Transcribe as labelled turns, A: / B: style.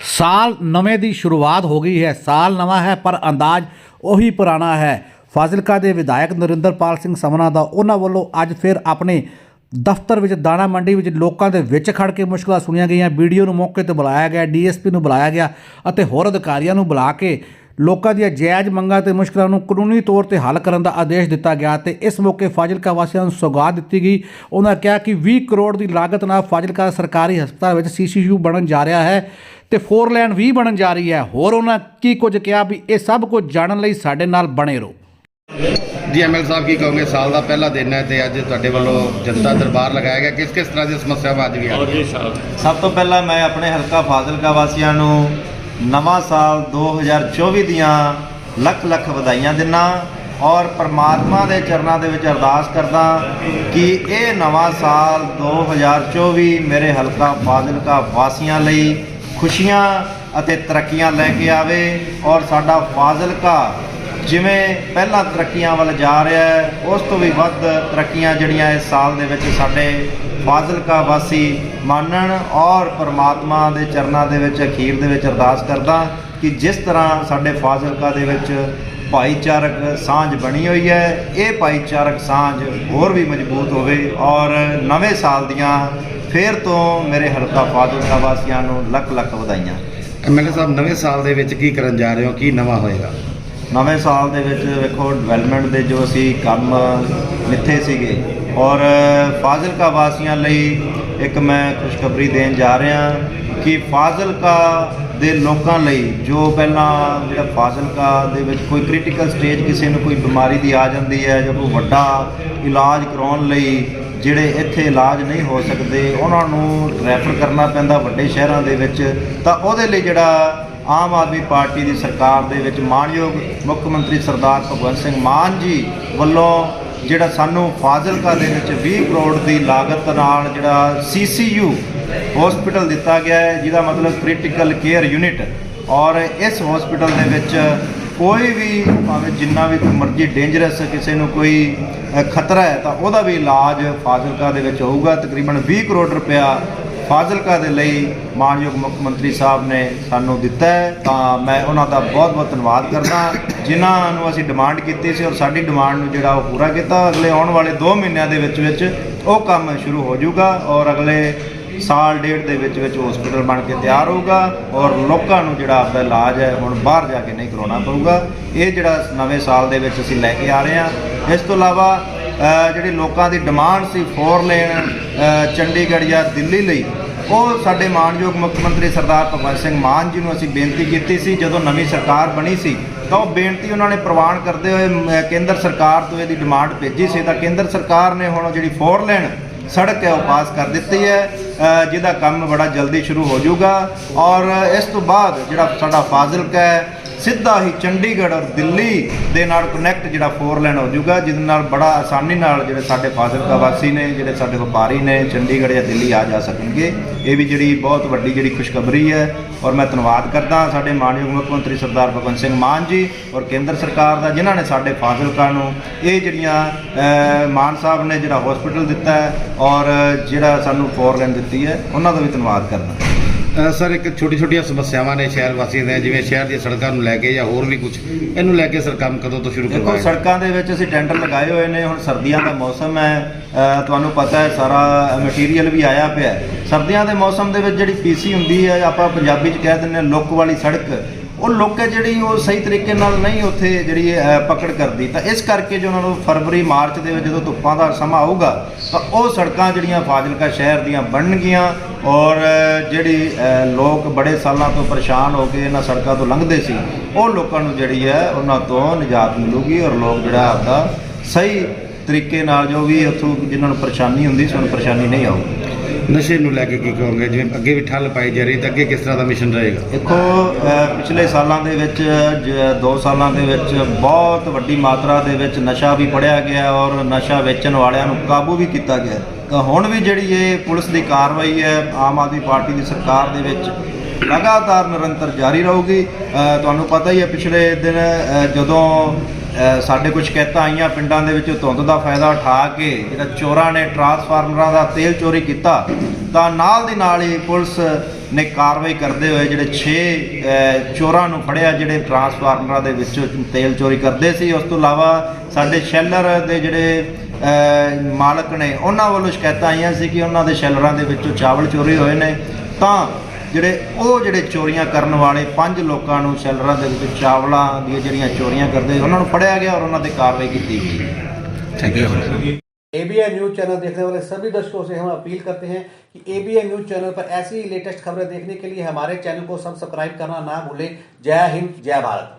A: ਸਾਲ ਨਵੇਂ ਦੀ ਸ਼ੁਰੂਆਤ ਹੋ ਗਈ ਹੈ। ਸਾਲ ਨਵਾਂ ਹੈ, ਪਰ ਅੰਦਾਜ਼ ਉਹੀ ਪੁਰਾਣਾ ਹੈ। ਫਾਜ਼ਿਲਕਾ ਦੇ ਵਿਧਾਇਕ ਨਰਿੰਦਰਪਾਲ ਸਿੰਘ ਸਮਨਾ ਦਾ ਉਹਨਾਂ ਵੱਲੋਂ ਅੱਜ ਫਿਰ ਆਪਣੇ ਦਫ਼ਤਰ ਵਿੱਚ ਦਾਣਾ ਮੰਡੀ ਵਿੱਚ ਲੋਕਾਂ ਦੇ ਵਿੱਚ ਖੜ ਕੇ ਮੁਸ਼ਕਲਾਂ ਸੁਣੀਆਂ ਗਈਆਂ। ਵੀਡੀਓ ਨੂੰ ਮੌਕੇ ਤੇ ਬੁਲਾਇਆ ਗਿਆ, ਡੀਐਸਪੀ ਨੂੰ ਬੁਲਾਇਆ ਗਿਆ ਅਤੇ ਹੋਰ ਅਧਿਕਾਰੀਆਂ ਨੂੰ ਬੁਲਾ ਕੇ ਲੋਕਾਂ ਦੀਆਂ ਜਾਇਜ਼ ਮੰਗਾਂ ਤੇ ਮੁਸ਼ਕਲਾਂ ਨੂੰ ਕਾਨੂੰਨੀ ਤੌਰ ਤੇ ਹੱਲ ਕਰਨ ਦਾ ਆਦੇਸ਼ ਦਿੱਤਾ ਗਿਆ ਤੇ ਇਸ ਮੌਕੇ ਫਾਜ਼ਿਲਕਾ ਵਾਸੀਆਂ ਨੂੰ ਸੌਗਾਤ ਦਿੱਤੀ ਗਈ। ਉਹਨਾਂ ਕਿਹਾ ਕਿ 20 ਕਰੋੜ ਦੀ ਲਾਗਤ ਨਾਲ ਫਾਜ਼ਿਲਕਾ ਸਰਕਾਰੀ ਹਸਪਤਾਲ ਵਿੱਚ ਸੀਸੀਯੂ ਬਣਨ ਜਾ ਰਿਹਾ ਹੈ। ਤੇ 4 ਲਾਈਨ ਵੀ ਬਣਨ ਜਾ ਰਹੀ ਹੈ। ਹੋਰ ਉਹਨਾਂ ਕੀ ਕੁਝ ਕਿਹਾ ਵੀ ਇਹ ਸਭ ਕੁਝ ਜਾਣਨ ਲਈ ਸਾਡੇ ਨਾਲ ਬਣੇ ਰਹੋ।
B: ਜੀ ਐਮਐਲ ਸਾਹਿਬ ਕੀ ਕਹੋਗੇ? ਸਾਲ ਦਾ ਪਹਿਲਾ ਦਿਨ ਹੈ ਤੇ ਅੱਜ ਤੁਹਾਡੇ ਵੱਲੋਂ ਜਨਤਾ ਦਰਬਾਰ ਲਗਾਇਆ ਗਿਆ। ਕਿਸ ਕਿਸ ਤਰ੍ਹਾਂ ਦੀ ਸਮੱਸਿਆਵਾਂ ਅੱਜ ਵੀ ਆ ਰਹੀਆਂ?
C: ਸਭ ਤੋਂ ਪਹਿਲਾਂ ਮੈਂ ਆਪਣੇ ਹਲਕਾ ਫਾਜ਼ਿਲਕਾ ਵਾਸੀਆਂ ਨੂੰ ਨਵਾਂ ਸਾਲ 2024 ਦੀਆਂ ਲੱਖ ਲੱਖ ਵਧਾਈਆਂ ਦਿੰਨਾ ਔਰ ਪ੍ਰਮਾਤਮਾ ਦੇ ਚਰਨਾਂ ਦੇ ਵਿੱਚ ਅਰਦਾਸ ਕਰਦਾ ਕਿ ਇਹ ਨਵਾਂ ਸਾਲ 2024 ਮੇਰੇ ਹਲਕਾ ਫਾਜ਼ਿਲਕਾ ਵਾਸੀਆਂ ਲਈ ਖੁਸ਼ੀਆਂ ਅਤੇ ਤਰੱਕੀਆਂ ਲੈ ਕੇ ਆਵੇ ਔਰ ਸਾਡਾ ਫਾਜ਼ਿਲਕਾ ਜਿਵੇਂ ਪਹਿਲਾਂ ਤਰੱਕੀਆਂ ਵੱਲ ਜਾ ਰਿਹਾ ਹੈ, ਉਸ ਤੋਂ ਵੀ ਵੱਧ ਤਰੱਕੀਆਂ ਜਿਹੜੀਆਂ ਇਸ ਸਾਲ ਦੇ ਵਿੱਚ ਸਾਡੇ ਫਾਜ਼ਿਲਕਾ ਵਾਸੀ ਮੰਨਣ ਔਰ ਪਰਮਾਤਮਾ ਦੇ ਚਰਨਾਂ ਦੇ ਵਿੱਚ, ਅਖੀਰ ਦੇ ਵਿੱਚ ਅਰਦਾਸ ਕਰਦਾ ਕਿ ਜਿਸ ਤਰ੍ਹਾਂ ਸਾਡੇ ਫਾਜ਼ਿਲਕਾ ਦੇ ਵਿੱਚ ਭਾਈਚਾਰਕ ਸਾਂਝ ਬਣੀ ਹੋਈ ਹੈ, ਇਹ ਭਾਈਚਾਰਕ ਸਾਂਝ ਹੋਰ ਵੀ ਮਜ਼ਬੂਤ ਹੋਵੇ ਔਰ ਨਵੇਂ ਸਾਲ ਦੀਆਂ ਫੇਰ ਤੋਂ ਮੇਰੇ ਹਲਕਾ ਫਾਜ਼ਿਲਕਾ ਵਾਸੀਆਂ ਨੂੰ ਲੱਖ ਲੱਖ ਵਧਾਈਆਂ।
B: ਐਮਐਲਏ ਸਾਹਿਬ, ਨਵੇਂ ਸਾਲ ਦੇ ਵਿੱਚ ਕੀ ਕਰਨ ਜਾ ਰਹੇ ਹੋ? ਕੀ ਨਵਾਂ ਹੋਏਗਾ?
C: ਨਵੇਂ ਸਾਲ ਦੇ ਵਿੱਚ ਵੇਖੋ ਡਿਵੈਲਪਮੈਂਟ ਦੇ ਜੋ ਅਸੀਂ ਕੰਮ ਮਿੱਥੇ ਸੀਗੇ। ਔਰ ਫਾਜ਼ਿਲਕਾ ਵਾਸੀਆਂ ਲਈ ਇੱਕ ਮੈਂ ਖੁਸ਼ਖਬਰੀ ਦੇਣ ਜਾ ਰਿਹਾ ਕਿ ਫਾਜ਼ਿਲਕਾ ਦੇ ਲੋਕਾਂ ਲਈ ਜੋ ਪਹਿਲਾਂ ਜਿਹੜਾ ਫਾਜ਼ਿਲਕਾ ਦੇ ਵਿੱਚ ਕੋਈ ਕ੍ਰਿਟੀਕਲ ਸਟੇਜ ਕਿਸੇ ਨੂੰ ਕੋਈ ਬਿਮਾਰੀ ਦੀ ਆ ਜਾਂਦੀ ਹੈ ਜਾਂ ਕੋਈ ਵੱਡਾ ਇਲਾਜ ਕਰਾਉਣ ਲਈ ਜਿਹੜੇ ਇੱਥੇ ਇਲਾਜ ਨਹੀਂ ਹੋ ਸਕਦੇ, ਉਹਨਾਂ ਨੂੰ ਰੈਫਰ ਕਰਨਾ ਪੈਂਦਾ ਵੱਡੇ ਸ਼ਹਿਰਾਂ ਦੇ ਵਿੱਚ, ਤਾਂ ਉਹਦੇ ਲਈ ਜਿਹੜਾ ਆਮ ਆਦਮੀ ਪਾਰਟੀ ਦੀ ਸਰਕਾਰ ਦੇ ਵਿੱਚ ਮਾਣਯੋਗ ਮੁੱਖ ਮੰਤਰੀ ਸਰਦਾਰ ਭਗਵੰਤ ਸਿੰਘ ਮਾਨ ਜੀ ਵੱਲੋਂ ਜਿਹੜਾ ਸਾਨੂੰ ਫਾਜ਼ਿਲਕਾ ਦੇ ਵਿੱਚ 20 ਕਰੋੜ ਦੀ ਲਾਗਤ ਨਾਲ ਜਿਹੜਾ ਸੀਸੀਯੂ ਹਸਪੀਟਲ ਦਿੱਤਾ ਗਿਆ ਹੈ, ਜਿਹਦਾ ਮਤਲਬ ਕ੍ਰਿਟੀਕਲ ਕੇਅਰ ਯੂਨਿਟ। ਔਰ ਇਸ ਹਸਪੀਟਲ ਦੇ ਵਿੱਚ ਕੋਈ ਵੀ ਭਾਵੇਂ ਜਿੰਨਾ ਵੀ ਕੋਈ ਮਰਜ਼ੀ ਡੇਂਜਰਸ ਕਿਸੇ ਨੂੰ ਕੋਈ ਖਤਰਾ ਹੈ, ਤਾਂ ਉਹਦਾ ਵੀ ਇਲਾਜ ਫਾਜ਼ਿਲਕਾ ਦੇ ਵਿੱਚ ਹੋਊਗਾ। ਤਕਰੀਬਨ 20 ਕਰੋੜ ਰੁਪਇਆ ਫਾਜ਼ਿਲਕਾ ਦੇ ਲਈ ਮਾਨਯੋਗ ਮੁੱਖ ਮੰਤਰੀ ਸਾਹਿਬ ਨੇ ਸਾਨੂੰ ਦਿੱਤਾ ਹੈ, ਤਾਂ ਮੈਂ ਉਹਨਾਂ ਦਾ ਬਹੁਤ ਬਹੁਤ ਧੰਨਵਾਦ ਕਰਦਾ ਜਿਨ੍ਹਾਂ ਨੂੰ ਅਸੀਂ ਡਿਮਾਂਡ ਕੀਤੀ ਸੀ ਔਰ ਸਾਡੀ ਡਿਮਾਂਡ ਨੂੰ ਜਿਹੜਾ ਉਹ ਪੂਰਾ ਕੀਤਾ, ਅਗਲੇ ਆਉਣ ਵਾਲੇ 2 ਮਹੀਨਿਆਂ ਦੇ ਵਿੱਚ ਵਿੱਚ ਉਹ ਕੰਮ ਸ਼ੁਰੂ ਹੋ ਜਾਊਗਾ ਔਰ ਅਗਲੇ ਸਾਲ ਡੇਢ ਦੇ ਵਿੱਚ ਵਿੱਚ ਹਸਪੀਟਲ ਬਣ ਕੇ ਤਿਆਰ ਹੋਊਗਾ ਔਰ ਲੋਕਾਂ ਨੂੰ ਜਿਹੜਾ ਆਪਦਾ ਇਲਾਜ ਹੈ, ਹੁਣ ਬਾਹਰ ਜਾ ਕੇ ਨਹੀਂ ਕਰਾਉਣਾ ਪਊਗਾ। ਇਹ ਜਿਹੜਾ ਨਵੇਂ ਸਾਲ ਦੇ ਵਿੱਚ ਅਸੀਂ ਲੈ ਕੇ ਆ ਰਹੇ ਹਾਂ। ਇਸ ਤੋਂ ਇਲਾਵਾ ਜਿਹੜੀ ਲੋਕਾਂ ਦੀ ਡਿਮਾਂਡ ਸੀ ਫੋਰ ਲੇਨ ਚੰਡੀਗੜ੍ਹ ਜਾਂ ਦਿੱਲੀ ਲਈ, ਉਹ ਸਾਡੇ ਮਾਨਯੋਗ ਮੁੱਖ ਮੰਤਰੀ ਸਰਦਾਰ ਭਗਵੰਤ ਸਿੰਘ ਮਾਨ ਜੀ ਨੂੰ ਅਸੀਂ ਬੇਨਤੀ ਕੀਤੀ ਸੀ, ਜਦੋਂ ਨਵੀਂ ਸਰਕਾਰ ਬਣੀ ਸੀ, ਤਾਂ ਉਹ ਬੇਨਤੀ ਉਹਨਾਂ ਨੇ ਪ੍ਰਵਾਨ ਕਰਦੇ ਹੋਏ ਕੇਂਦਰ ਸਰਕਾਰ ਤੋਂ ਇਹਦੀ ਡਿਮਾਂਡ ਭੇਜੀ ਸੀ, ਤਾਂ ਕੇਂਦਰ ਸਰਕਾਰ ਨੇ ਹੁਣ ਜਿਹੜੀ ਫੋਰ ਲੇਨ ਸੜਕ ਹੈ, ਉਹ ਪਾਸ ਕਰ ਦਿੱਤੀ ਹੈ ਜਿਹਦਾ ਕੰਮ ਬੜਾ ਜਲਦੀ ਸ਼ੁਰੂ ਹੋ ਜਾਊਗਾ, ਔਰ ਇਸ ਤੋਂ ਬਾਅਦ ਜਿਹੜਾ ਸਾਡਾ ਫਾਜ਼ਿਲਕਾ ਹੈ ਸਿੱਧਾ ਹੀ ਚੰਡੀਗੜ੍ਹ ਔਰ ਦਿੱਲੀ ਦੇ ਨਾਲ ਕਨੈਕਟ ਜਿਹੜਾ ਫੋਰ ਲਾਈਨ ਹੋ ਜਾਊਗਾ, ਜਿਹਦੇ ਨਾਲ ਬੜਾ ਆਸਾਨੀ ਨਾਲ ਜਿਹੜੇ ਸਾਡੇ ਫਾਜ਼ਿਲਕਾ ਵਾਸੀ ਨੇ, ਜਿਹੜੇ ਸਾਡੇ ਵਪਾਰੀ ਨੇ ਚੰਡੀਗੜ੍ਹ ਜਾਂ ਦਿੱਲੀ ਆ ਜਾ ਸਕਣਗੇ। ਇਹ ਵੀ ਜਿਹੜੀ ਬਹੁਤ ਵੱਡੀ ਜਿਹੜੀ ਖੁਸ਼ਖਬਰੀ ਹੈ ਔਰ ਮੈਂ ਧੰਨਵਾਦ ਕਰਦਾ ਸਾਡੇ ਮਾਨਯੋਗ ਮੁੱਖ ਮੰਤਰੀ ਸਰਦਾਰ ਭਗਵੰਤ ਸਿੰਘ ਮਾਨ ਜੀ ਔਰ ਕੇਂਦਰ ਸਰਕਾਰ ਦਾ, ਜਿਨ੍ਹਾਂ ਨੇ ਸਾਡੇ ਫਾਜ਼ਿਲਕਾ ਨੂੰ ਇਹ ਜਿਹੜੀਆਂ ਮਾਨ ਸਾਹਿਬ ਨੇ ਜਿਹੜਾ ਹਸਪੀਟਲ ਦਿੱਤਾ ਹੈ ਔਰ ਜਿਹੜਾ ਸਾਨੂੰ ਫੋਰ ਲਾਈਨ ਦਿੱਤੀ ਹੈ, ਉਹਨਾਂ ਦਾ ਵੀ ਧੰਨਵਾਦ ਕਰਦਾ।
B: ਸਰ ਇੱਕ ਛੋਟੀ ਛੋਟੀਆਂ ਸਮੱਸਿਆਵਾਂ ਨੇ ਸ਼ਹਿਰ ਵਾਸੀਆਂ ਦੇ ਜਿਵੇਂ ਸ਼ਹਿਰ ਦੀਆਂ ਸੜਕਾਂ ਨੂੰ ਲੈ ਕੇ ਜਾਂ ਹੋਰ ਵੀ ਕੁਝ ਇਹਨੂੰ ਲੈ ਕੇ ਸਰ ਕੰਮ ਕਦੋਂ ਤੋਂ ਸ਼ੁਰੂ
C: ਦੇਖੋ
B: ਕਰਵਾਇਆ
C: ਸੜਕਾਂ ਦੇ ਵਿੱਚ ਅਸੀਂ ਟੈਂਡਰ ਲਗਾਏ ਹੋਏ ਨੇ ਹੁਣ ਸਰਦੀਆਂ ਦਾ ਮੌਸਮ ਹੈ। ਅ, ਤੁਹਾਨੂੰ ਪਤਾ ਹੈ ਸਾਰਾ ਮਟੀਰੀਅਲ ਵੀ ਆਇਆ ਪਿਆ ਹੈ। ਸਰਦੀਆਂ ਦੇ ਮੌਸਮ ਦੇ ਵਿੱਚ ਜਿਹੜੀ ਪੀਸੀ ਹੁੰਦੀ ਹੈ ਆਪਾਂ ਪੰਜਾਬੀ 'ਚ ਕਹਿ ਦਿੰਦੇ ਹਾਂ ਲੁੱਕ ਵਾਲੀ ਸੜਕ। ਉਹ ਲੋਕ ਜਿਹੜੀ ਉਹ ਸਹੀ ਤਰੀਕੇ ਨਾਲ ਨਹੀਂ ਉੱਥੇ ਜਿਹੜੀ ਪਕੜ ਕਰਦੀ। ਤਾਂ ਇਸ ਕਰਕੇ ਜੋ ਉਹਨਾਂ ਨੂੰ ਫਰਵਰੀ, ਮਾਰਚ ਦੇ ਵਿੱਚ ਜਦੋਂ ਧੁੱਪਾਂ ਦਾ ਸਮਾਂ ਆਊਗਾ, ਤਾਂ ਉਹ ਸੜਕਾਂ ਜਿਹੜੀਆਂ ਫਾਜ਼ਿਲਕਾ ਸ਼ਹਿਰ ਦੀਆਂ ਬਣਨਗੀਆਂ ਔਰ ਜਿਹੜੀ ਲੋਕ ਬੜੇ ਸਾਲਾਂ ਤੋਂ ਪਰੇਸ਼ਾਨ ਹੋ ਕੇ ਇਹਨਾਂ ਸੜਕਾਂ ਤੋਂ ਲੰਘਦੇ ਸੀ, ਉਹ ਲੋਕਾਂ ਨੂੰ ਜਿਹੜੀ ਹੈ ਉਹਨਾਂ ਤੋਂ ਨਿਜਾਤ ਮਿਲੂਗੀ ਔਰ ਲੋਕ ਜਿਹੜਾ ਆਪਦਾ ਸਹੀ ਤਰੀਕੇ ਨਾਲ ਜੋ ਵੀ ਉੱਥੋਂ ਜਿਨ੍ਹਾਂ ਨੂੰ ਪਰੇਸ਼ਾਨੀ ਹੁੰਦੀ ਸੀ, ਉਹਨੂੰ ਪਰੇਸ਼ਾਨੀ ਨਹੀਂ ਆਊਗੀ।
B: ਨਸ਼ੇ ਨੂੰ ਲੈ ਕੇ ਕੀ ਕਹੋਗੇ? ਜਿਵੇਂ ਅੱਗੇ ਵੀ ਠੱਲ ਪਾਈ ਜਾ ਰਹੀ ਤਾਂ ਅੱਗੇ ਕਿਸ ਤਰ੍ਹਾਂ ਦਾ ਮਿਸ਼ਨ ਰਹੇਗਾ?
C: ਦੇਖੋ ਅ, ਪਿਛਲੇ ਸਾਲਾਂ ਦੇ ਵਿੱਚ 2 ਸਾਲਾਂ ਦੇ ਵਿੱਚ ਬਹੁਤ ਵੱਡੀ ਮਾਤਰਾ ਦੇ ਵਿੱਚ ਨਸ਼ਾ ਵੀ ਫੜਿਆ ਗਿਆ ਔਰ ਨਸ਼ਾ ਵੇਚਣ ਵਾਲਿਆਂ ਨੂੰ ਕਾਬੂ ਵੀ ਕੀਤਾ ਗਿਆ। ਤਾਂ ਹੁਣ ਵੀ ਜਿਹੜੀ ਇਹ ਪੁਲਿਸ ਦੀ ਕਾਰਵਾਈ ਹੈ ਆਮ ਆਦਮੀ ਪਾਰਟੀ ਦੀ ਸਰਕਾਰ ਦੇ ਵਿੱਚ ਲਗਾਤਾਰ ਨਿਰੰਤਰ ਜਾਰੀ ਰਹੂਗੀ। ਅ, ਤੁਹਾਨੂੰ ਪਤਾ ਹੀ ਹੈ ਪਿਛਲੇ ਦਿਨ ਅ, ਜਦੋਂ ਸਾਡੇ ਕੁਝ ਸ਼ਿਕਾਇਤਾਂ ਆਈਆਂ ਪਿੰਡਾਂ ਦੇ ਵਿੱਚ ਧੁੰਦ ਦਾ ਫਾਇਦਾ ਉਠਾ ਕੇ ਜਿਹੜਾ ਚੋਰਾਂ ਨੇ ਟਰਾਂਸਫਾਰਮਰਾਂ ਦਾ ਤੇਲ ਚੋਰੀ ਕੀਤਾ, ਤਾਂ ਨਾਲ ਦੀ ਨਾਲ ਹੀ ਪੁਲਿਸ ਨੇ ਕਾਰਵਾਈ ਕਰਦੇ ਹੋਏ ਜਿਹੜੇ 6 ਚੋਰਾਂ ਨੂੰ ਫੜਿਆ, ਜਿਹੜੇ ਟਰਾਂਸਫਾਰਮਰਾਂ ਦੇ ਵਿੱਚੋਂ ਤੇਲ ਚੋਰੀ ਕਰਦੇ ਸੀ। ਉਸ ਤੋਂ ਇਲਾਵਾ ਸਾਡੇ ਸ਼ੈਲਰ ਦੇ ਜਿਹੜੇ ਮਾਲਕ ਨੇ, ਉਹਨਾਂ ਵੱਲੋਂ ਸ਼ਿਕਾਇਤਾਂ ਆਈਆਂ ਸੀ ਕਿ ਉਹਨਾਂ ਦੇ ਸ਼ੈਲਰਾਂ ਦੇ ਵਿੱਚੋਂ ਚਾਵਲ ਚੋਰੀ ਹੋਏ ਨੇ। ਤਾਂ ਜਿਹੜੇ ਉਹ ਜਿਹੜੇ ਚੋਰੀਆਂ ਕਰਨ ਵਾਲੇ ਪੰਜ ਲੋਕਾਂ ਨੂੰ ਸ਼ੈਲਰਾਂ ਦੇ ਵਿੱਚ ਚਾਵਲਾਂ ਦੀਆਂ ਜਿਹੜੀਆਂ ਚੋਰੀਆਂ ਕਰਦੇ ਉਹਨਾਂ ਨੂੰ ਫੜਿਆ ਗਿਆ ਔਰ ਉਹਨਾਂ ਤੇ ਕਾਰਵਾਈ ਕੀਤੀ ਗਈ
B: thank you
A: ABN news channel देखने वाले सभी दर्शकों से हम अपील करते हैं कि एबीएन न्यूज चैनल पर ऐसी ही लेटेस्ट खबरें देखने के लिए हमारे चैनल को सब्सक्राइब करना ना भूलें जय हिंद जय भारत